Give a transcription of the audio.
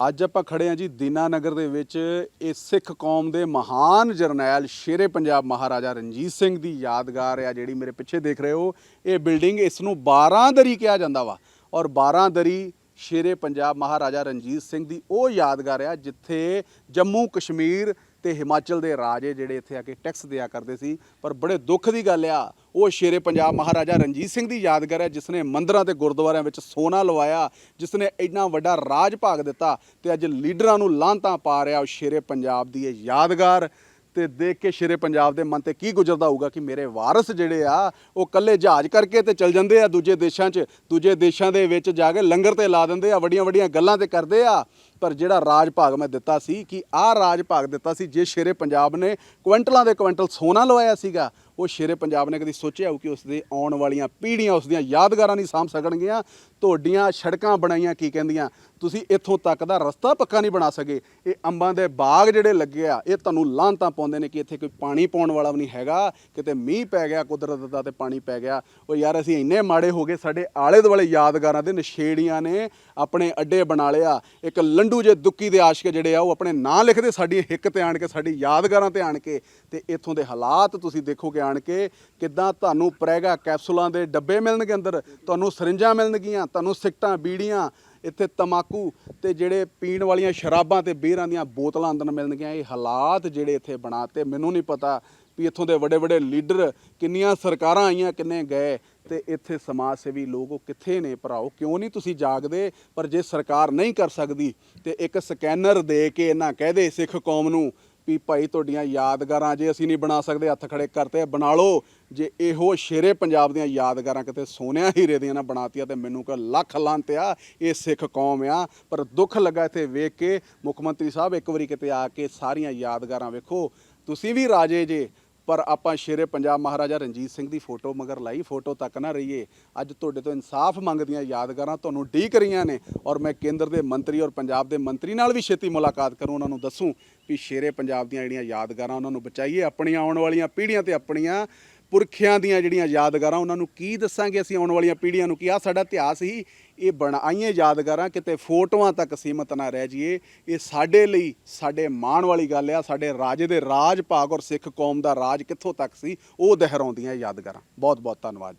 ਅੱਜ ਆਪਾਂ ਖੜੇ ਹਾਂ ਜੀ ਦੀਨਾਨਗਰ ਦੇ ਵਿੱਚ। ਇਹ ਸਿੱਖ ਕੌਮ ਦੇ ਮਹਾਨ ਜਰਨੈਲ ਸ਼ੇਰੇ ਪੰਜਾਬ ਮਹਾਰਾਜਾ ਰਣਜੀਤ ਸਿੰਘ ਦੀ ਯਾਦਗਾਰ ਆ, ਜਿਹੜੀ ਮੇਰੇ ਪਿੱਛੇ ਦੇਖ ਰਹੇ ਹੋ। ਇਹ ਬਿਲਡਿੰਗ ਇਸ ਨੂੰ 12 ਦਰੀ ਕਿਹਾ ਜਾਂਦਾ ਵਾ ਔਰ 12 ਦਰੀ ਸ਼ੇਰੇ ਪੰਜਾਬ ਮਹਾਰਾਜਾ ਰਣਜੀਤ ਸਿੰਘ ਦੀ ਉਹ ਯਾਦਗਾਰ ਆ, ਜਿੱਥੇ ਜੰਮੂ ਕਸ਼ਮੀਰ ਤੇ ਹਿਮਾਚਲ ਦੇ ਰਾਜੇ ਜਿਹੜੇ ਇੱਥੇ ਆ ਕੇ ਟੈਕਸ ਦਿਆ ਕਰਦੇ ਸੀ। ਪਰ ਬੜੇ ਦੁੱਖ ਦੀ ਗੱਲ ਆ ਉਹ ਸ਼ੇਰੇ ਪੰਜਾਬ ਮਹਾਰਾਜਾ ਰਣਜੀਤ ਸਿੰਘ ਦੀ ਯਾਦਗਾਰ ਹੈ ਜਿਸ ਨੇ ਮੰਦਰਾਂ ਤੇ ਗੁਰਦੁਆਰਿਆਂ ਵਿੱਚ ਸੋਨਾ ਲਵਾਇਆ ਜਿਸ ਨੇ ਇੰਨਾ ਵੱਡਾ ਰਾਜ ਭਾਗ ਦਿੱਤਾ ਤੇ ਅੱਜ ਲੀਡਰਾਂ ਨੂੰ ਲਾਂਤਾਂ ਪਾ ਰਿਹਾ ਉਹ ਸ਼ੇਰੇ ਪੰਜਾਬ ਦੀ ਇਹ ਯਾਦਗਾਰ। ਤੇ ਦੇਖ ਕੇ ਸ਼ੇਰੇ ਪੰਜਾਬ ਦੇ ਮਨ ਤੇ ਕੀ ਗੁਜ਼ਰਦਾ ਹੋਊਗਾ ਕਿ ਮੇਰੇ ਵਾਰਸ ਜਿਹੜੇ ਆ, ਉਹ ਕੱਲੇ ਜਹਾਜ਼ ਕਰਕੇ ਤੇ ਚਲ ਜਾਂਦੇ ਆ ਦੂਜੇ ਦੇਸ਼ਾਂ 'ਚ। ਦੂਜੇ ਦੇਸ਼ਾਂ ਦੇ ਵਿੱਚ ਜਾ ਕੇ ਲੰਗਰ ਤੇ ਲਾ ਦਿੰਦੇ ਆ ਵੱਡੀਆਂ ਵੱਡੀਆਂ ਗੱਲਾਂ ਤੇ ਕਰਦੇ ਆ। ਪਰ ਜਿਹੜਾ ਰਾਜ ਭਾਗ ਮੈਂ ਦਿੱਤਾ ਸੀ ਕਿ ਆਹ ਰਾਜ ਭਾਗ ਦਿੱਤਾ ਸੀ, ਜੇ ਸ਼ੇਰੇ ਪੰਜਾਬ ਨੇ ਕੁਇੰਟਲਾਂ ਦੇ ਕੁਇੰਟਲ ਸੋਨਾ ਲਵਾਇਆ ਸੀਗਾ, ਉਹ ਸ਼ੇਰੇ ਪੰਜਾਬ ਨੇ ਕਦੀ ਸੋਚਿਆ ਹੋ ਕਿ ਉਸ ਦੇ ਆਉਣ ਵਾਲੀਆਂ ਪੀੜ੍ਹੀਆਂ ਉਸ ਦੀਆਂ ਯਾਦਗਾਰਾਂ ਨਹੀਂ ਸਾਂਭ ਸਕਣਗੀਆਂ? ਤੁਹਾਡੀਆਂ ਸੜਕਾਂ ਬਣਾਈਆਂ ਕੀ ਕਹਿੰਦੀਆਂ? ਤੁਸੀਂ ਇੱਥੋਂ ਤੱਕ ਦਾ ਰਸਤਾ ਪੱਕਾ ਨਹੀਂ ਬਣਾ ਸਕੇ। ਇਹ ਅੰਬਾਂ ਦੇ ਬਾਗ ਜਿਹੜੇ ਲੱਗੇ ਆ, ਇਹ ਤੁਹਾਨੂੰ ਲਾਂਤਾਂ ਪਾਉਂਦੇ ਨੇ ਕਿ ਇੱਥੇ ਕੋਈ ਪਾਣੀ ਪਾਉਣ ਵਾਲਾ ਵੀ ਨਹੀਂ ਹੈਗਾ। ਕਿਤੇ ਮੀਂਹ ਪੈ ਗਿਆ, ਕੁਦਰਤ ਦਾ ਤੇ ਪਾਣੀ ਪੈ ਗਿਆ। ਉਹ ਯਾਰ, ਅਸੀਂ ਇੰਨੇ ਮਾੜੇ ਹੋ ਗਏ, ਸਾਡੇ ਆਲੇ ਦੁਆਲੇ ਯਾਦਗਾਰਾਂ ਦੇ ਨਸ਼ੇੜੀਆਂ ਨੇ ਆਪਣੇ ਅੱਡੇ ਬਣਾ ਲਿਆ। ਇੱਕ ਲੰਡੂ ਜੇ ਦੁੱਕੀ ਦੇ ਆਸ਼ਕ ਜਿਹੜੇ ਆ, ਉਹ ਆਪਣੇ ਨਾਂ ਲਿਖਦੇ ਸਾਡੀ ਹਿੱਕ ਤੇ ਆਣ ਕੇ, ਸਾਡੀ ਯਾਦਗਾਰਾਂ ਤੇ ਆਣ ਕੇ। ਤੇ ਇੱਥੋਂ ਦੇ ਹਾਲਾਤ ਤੁਸੀਂ ਦੇਖੋਗੇ ਆਣ ਕੇ, ਕਿੱਦਾਂ ਤੁਹਾਨੂੰ ਪ੍ਰੈਗਾ ਕੈਪਸੂਲਾਂ ਦੇ ਡੱਬੇ ਮਿਲਣਗੇ ਅੰਦਰ, ਤੁਹਾਨੂੰ ਸਰਿੰਜਾਂ ਮਿਲਣਗੀਆਂ ਤੁਹਾਨੂੰ ਸਿਗਟਾਂ, ਬੀੜੀਆਂ, ਇੱਥੇ ਤਮਾਕੂ ਤੇ ਜਿਹੜੇ ਪੀਣ ਵਾਲੀਆਂ ਸ਼ਰਾਬਾਂ ਤੇ ਬੀਰਾਂ ਦੀਆਂ ਬੋਤਲਾਂ ਅੰਦਰ ਮਿਲਣਗੀਆਂ। ਇਹ ਹਾਲਾਤ ਜਿਹੜੇ ਇੱਥੇ ਬਣਾਤੇ, ਮੈਨੂੰ ਨਹੀਂ ਪਤਾ ਵੀ ਇੱਥੋਂ ਦੇ ਵੱਡੇ ਵੱਡੇ ਲੀਡਰ ਕਿੰਨੀਆਂ ਸਰਕਾਰਾਂ ਆਈਆਂ, ਕਿੰਨੇ ਗਏ ਤੇ ਇੱਥੇ ਸਮਾਜ ਸੇਵੀ ਲੋਕ ਉਹ ਕਿੱਥੇ ਨੇ ਭਰਾਓ? ਕਿਉਂ ਨਹੀਂ ਤੁਸੀਂ ਜਾਗਦੇ? ਪਰ ਜੇ ਸਰਕਾਰ ਨਹੀਂ ਕਰ ਸਕਦੀ ਤੇ ਇੱਕ ਸਕੈਨਰ ਦੇ ਕੇ ਇਹਨਾਂ ਕਹਦੇ ਸਿੱਖ ਕੌਮ ਨੂੰ ਵੀ ਭਾਈ ਤੁਹਾਡੀਆਂ ਯਾਦਗਾਰਾਂ ਜੇ ਅਸੀਂ ਨਹੀਂ ਬਣਾ ਸਕਦੇ, ਹੱਥ ਖੜੇ ਕਰਤੇ, ਬਣਾ ਲਓ। ਜੇ ਇਹੋ ਸ਼ੇਰੇ ਪੰਜਾਬ ਦੀਆਂ ਯਾਦਗਾਰਾਂ ਕਿਤੇ ਸੋਨਿਆ ਹੀਰੇ ਦੀਆਂ ਨਾ ਬਣਾਤੀਆਂ ਤੇ ਮੈਨੂੰ ਕਹ ਲੱਖ ਲਾਂਤ ਆ, ਇਹ ਸਿੱਖ ਕੌਮ ਆ। ਪਰ ਦੁੱਖ ਲੱਗਾ ਇੱਥੇ ਵੇਖ ਕੇ ਮੁੱਖ ਮੰਤਰੀ ਸਾਹਿਬ ਇੱਕ ਵਾਰੀ ਕਿਤੇ ਆ ਕੇ ਸਾਰੀਆਂ ਯਾਦਗਾਰਾਂ ਵੇਖੋ। ਤੁਸੀਂ ਵੀ ਰਾਜੇ ਜੇ ਪਰ ਆਪਾਂ ਸ਼ੇਰੇ ਪੰਜਾਬ ਮਹਾਰਾਜਾ ਰਣਜੀਤ ਸਿੰਘ ਦੀ ਫੋਟੋ ਮਗਰ ਲਾਈ, ਫੋਟੋ ਤੱਕ ਨਾ ਰਹੀਏ। ਅੱਜ ਤੁਹਾਡੇ ਤੋਂ ਇਨਸਾਫ ਮੰਗਦੀਆਂ ਯਾਦਗਾਰਾਂ ਤੁਹਾਨੂੰ ਢੀਕ ਰਹੀਆਂ ਨੇ ਔਰ ਮੈਂ ਕੇਂਦਰ ਦੇ ਮੰਤਰੀ ਔਰ ਪੰਜਾਬ ਦੇ ਮੰਤਰੀ ਨਾਲ ਵੀ ਛੇਤੀ ਮੁਲਾਕਾਤ ਕਰੂੰ, ਉਹਨਾਂ ਨੂੰ ਦੱਸੂੰ ਵੀ ਸ਼ੇਰੇ ਪੰਜਾਬ ਦੀਆਂ ਜਿਹੜੀਆਂ ਯਾਦਗਾਰਾਂ, ਉਹਨਾਂ ਨੂੰ ਬਚਾਈਏ, ਆਪਣੀਆਂ ਆਉਣ ਵਾਲੀਆਂ ਪੀੜ੍ਹੀਆਂ ਤੇ ਆਪਣੀਆਂ ਪੁਰਖਿਆਂ ਦੀਆਂ ਜਿਹੜੀਆਂ ਯਾਦਗਾਰਾਂ, ਉਹਨਾਂ ਨੂੰ ਕੀ ਦੱਸਾਂਗੇ ਅਸੀਂ ਆਉਣ ਵਾਲੀਆਂ ਪੀੜ੍ਹੀਆਂ ਨੂੰ? ਕਿ ਆਹ ਸਾਡਾ ਇਤਿਹਾਸ ਹੀ ਇਹ ਬਣਾਈਆਂ ਯਾਦਗਾਰਾਂ, ਕਿਤੇ ਫੋਟੋਆਂ ਤੱਕ ਸੀਮਤ ਨਾ ਰਹਿ ਜਾਈਏ। ਇਹ ਸਾਡੇ ਲਈ, ਸਾਡੇ ਮਾਣ ਵਾਲੀ ਗੱਲ ਆ, ਸਾਡੇ ਰਾਜੇ ਦੇ ਰਾਜ ਭਾਗ ਔਰ ਸਿੱਖ ਕੌਮ ਦਾ ਰਾਜ ਕਿੱਥੋਂ ਤੱਕ ਸੀ, ਉਹ ਦੁਹਰਾਉਂਦੀਆਂ ਯਾਦਗਾਰਾਂ। ਬਹੁਤ ਬਹੁਤ ਧੰਨਵਾਦ ਜੀ।